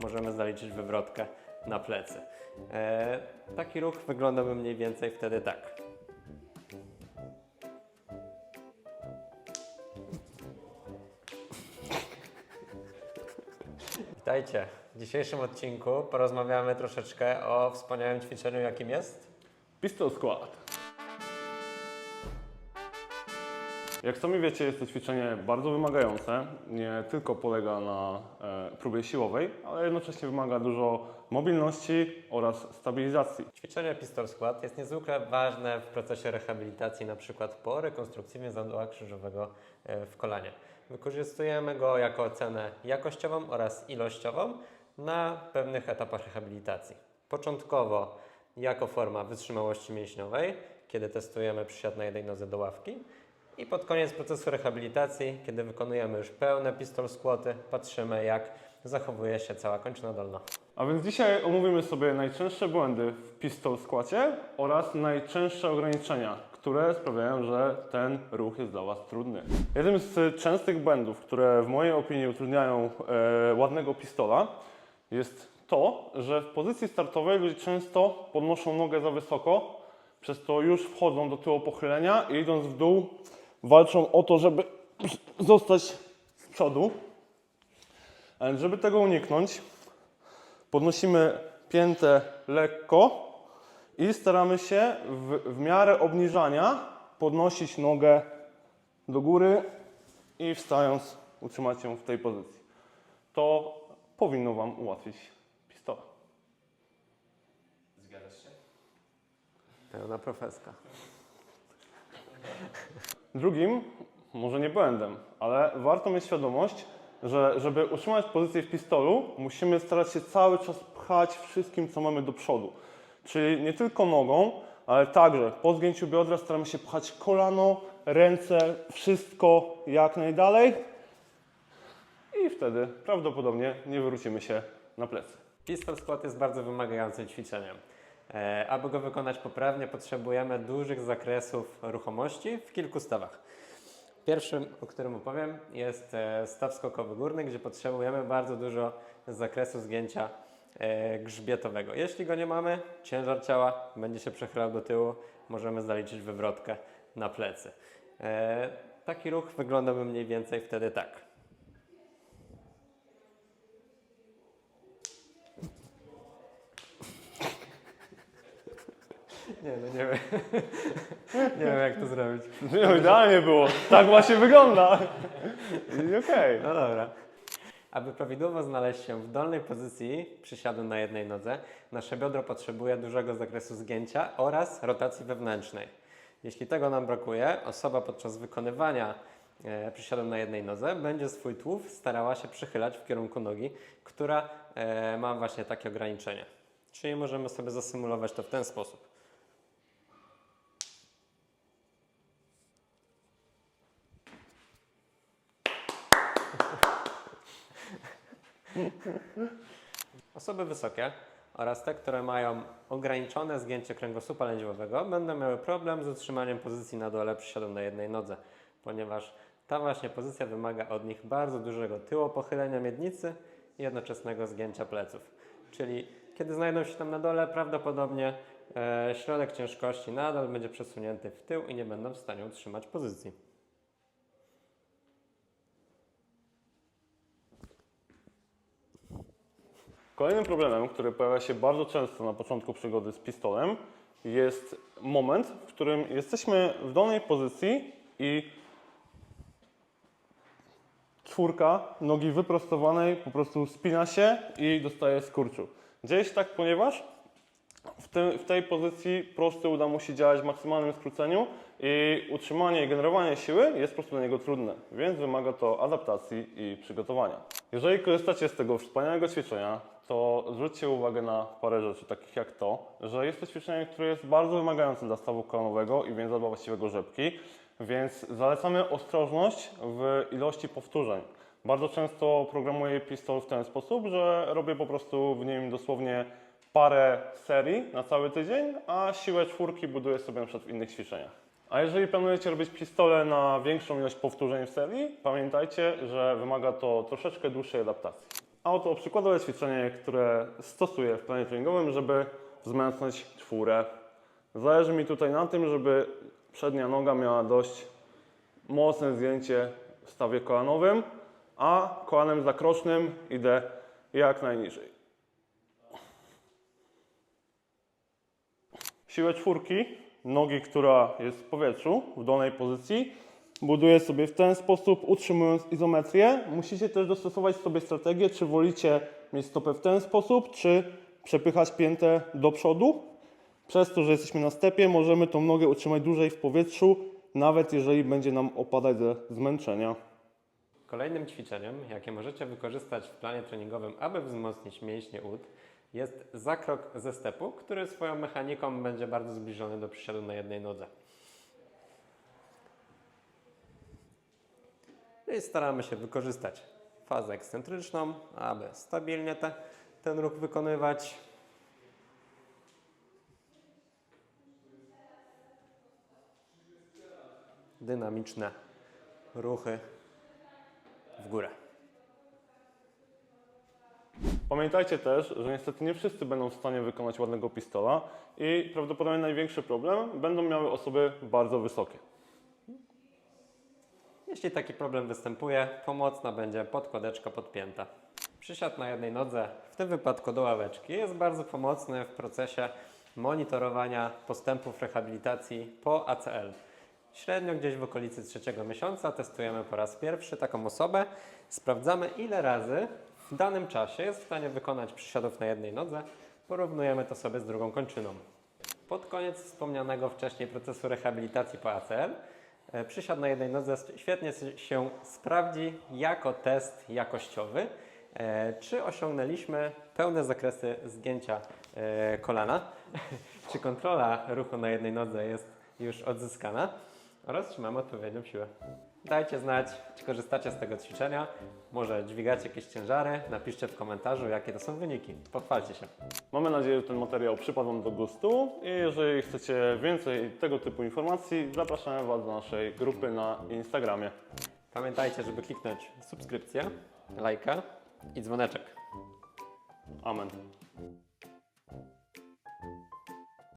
możemy zaliczyć wywrotkę na plecy. E, taki ruch wyglądałby mniej więcej wtedy tak. Witajcie. W dzisiejszym odcinku porozmawiamy troszeczkę o wspaniałym ćwiczeniu, jakim jest Pistol Squat. Jak sami wiecie, jest to ćwiczenie bardzo wymagające. Nie tylko polega na e, próbie siłowej, ale jednocześnie wymaga dużo mobilności oraz stabilizacji. Ćwiczenie pistol squat jest niezwykle ważne w procesie rehabilitacji, na przykład po rekonstrukcji więzadła krzyżowego e, w kolanie. Wykorzystujemy go jako ocenę jakościową oraz ilościową na pewnych etapach rehabilitacji. Początkowo jako forma wytrzymałości mięśniowej, kiedy testujemy przysiad na jednej nodze do ławki i pod koniec procesu rehabilitacji, kiedy wykonujemy już pełne pistol squaty, patrzymy jak zachowuje się cała kończyna dolna. A więc dzisiaj omówimy sobie najczęstsze błędy w pistol skłacie oraz najczęstsze ograniczenia, które sprawiają, że ten ruch jest dla Was trudny. Jednym z częstych błędów, które w mojej opinii utrudniają e, ładnego pistola, jest to, że w pozycji startowej ludzie często podnoszą nogę za wysoko, przez to już wchodzą do tyłu pochylenia i idąc w dół walczą o to, żeby zostać z przodu. A więc żeby tego uniknąć, Podnosimy piętę lekko i staramy się w, w miarę obniżania podnosić nogę do góry i wstając utrzymać ją w tej pozycji. To powinno Wam ułatwić pistola. Pełna profeska. Drugim, może nie błędem, ale warto mieć świadomość, że żeby utrzymać pozycję w pistolu, musimy starać się cały czas pchać wszystkim, co mamy do przodu. Czyli nie tylko nogą, ale także po zgięciu biodra staramy się pchać kolano, ręce, wszystko jak najdalej i wtedy prawdopodobnie nie wywrócimy się na plecy. Pistol squat jest bardzo wymagającym ćwiczeniem. E, aby go wykonać poprawnie, potrzebujemy dużych zakresów ruchomości w kilku stawach. Pierwszym, o którym opowiem, jest e, staw skokowy górny, gdzie potrzebujemy bardzo dużo zakresu zgięcia e, grzbietowego. Jeśli go nie mamy, ciężar ciała będzie się przechylał do tyłu, możemy zaliczyć wywrotkę na plecy. Taki ruch wyglądałby mniej więcej wtedy tak. Nie, no nie wiem. nie wiem jak to zrobić. No, idealnie było, tak właśnie wygląda. I okej. No dobra. Aby prawidłowo znaleźć się w dolnej pozycji przysiadu na jednej nodze, nasze biodro potrzebuje dużego zakresu zgięcia oraz rotacji wewnętrznej. Jeśli tego nam brakuje, osoba podczas wykonywania e, przysiadu na jednej nodze będzie swój tułów starała się przychylać w kierunku nogi, która e, ma właśnie takie ograniczenie. Czyli możemy sobie zasymulować to w ten sposób. Osoby wysokie oraz te, które mają ograniczone zgięcie kręgosłupa lędźwiowego, będą miały problem z utrzymaniem pozycji na dole przysiadu na jednej nodze, ponieważ ta właśnie pozycja wymaga od nich bardzo dużego tyłopochylenia miednicy i jednoczesnego zgięcia pleców. Czyli kiedy znajdą się tam na dole, prawdopodobnie e, środek ciężkości nadal będzie przesunięty w tył i nie będą w stanie utrzymać pozycji. Kolejnym problemem, który pojawia się bardzo często na początku przygody z pistolem, jest moment, w którym jesteśmy w dolnej pozycji i czwórka nogi wyprostowanej po prostu spina się i dostaje skurczu. Dzieje się tak, ponieważ w, tym, w tej pozycji prosty uda mu się działać w maksymalnym skróceniu i utrzymanie i generowanie siły jest po prostu dla niego trudne, więc wymaga to adaptacji i przygotowania. Jeżeli korzystacie z tego wspaniałego ćwiczenia, to zwróćcie uwagę na parę rzeczy, takich jak to, że jest to ćwiczenie, które jest bardzo wymagające dla stawu kolanowego i więzadła właściwego rzepki, więc zalecamy ostrożność w ilości powtórzeń. Bardzo często programuję pistol w ten sposób, że robię po prostu w nim dosłownie parę serii na cały tydzień, a siłę czwórki buduję sobie na przykład w innych ćwiczeniach. A jeżeli planujecie robić pistole na większą ilość powtórzeń w serii, pamiętajcie, że wymaga to troszeczkę dłuższej adaptacji. A oto przykładowe ćwiczenie, które stosuję w planie treningowym, żeby wzmacniać czwórę. Zależy mi tutaj na tym, żeby przednia noga miała dość mocne zdjęcie w stawie kolanowym, a kolanem zakrocznym idę jak najniżej. Siłę czwórki, nogi, która jest w powietrzu, w dolnej pozycji, buduję sobie w ten sposób, utrzymując izometrię. Musicie też dostosować sobie strategię, czy wolicie mieć stopę w ten sposób, czy przepychać piętę do przodu. Przez to, że jesteśmy na stepie, możemy tą nogę utrzymać dłużej w powietrzu, nawet jeżeli będzie nam opadać ze zmęczenia. Kolejnym ćwiczeniem, jakie możecie wykorzystać w planie treningowym, aby wzmocnić mięśnie ud, jest zakrok ze stepu, który swoją mechaniką będzie bardzo zbliżony do przysiadu na jednej nodze. No I staramy się wykorzystać fazę ekscentryczną, aby stabilnie te, ten ruch wykonywać. Dynamiczne ruchy w górę. Pamiętajcie też, że niestety nie wszyscy będą w stanie wykonać ładnego pistola i prawdopodobnie największy problem będą miały osoby bardzo wysokie. Jeśli taki problem występuje, pomocna będzie podkładeczka podpięta. Przysiad na jednej nodze, w tym wypadku do ławeczki, jest bardzo pomocny w procesie monitorowania postępów rehabilitacji po ACL. Średnio gdzieś w okolicy trzeciego miesiąca testujemy po raz pierwszy taką osobę. Sprawdzamy ile razy w danym czasie jest w stanie wykonać przysiadów na jednej nodze. Porównujemy to sobie z drugą kończyną. Pod koniec wspomnianego wcześniej procesu rehabilitacji po ACL e, przysiad na jednej nodze świetnie się sprawdzi jako test jakościowy, e, czy osiągnęliśmy pełne zakresy zgięcia e, kolana, czy kontrola ruchu na jednej nodze jest już odzyskana oraz czy mamy odpowiednią siłę. Dajcie znać, czy korzystacie z tego ćwiczenia, może dźwigacie jakieś ciężary, napiszcie w komentarzu, jakie to są wyniki. Pochwalcie się. Mamy nadzieję, że ten materiał przypadł Wam do gustu i jeżeli chcecie więcej tego typu informacji, zapraszamy Was do naszej grupy na Instagramie. Pamiętajcie, żeby kliknąć subskrypcję, lajka i dzwoneczek. Amen.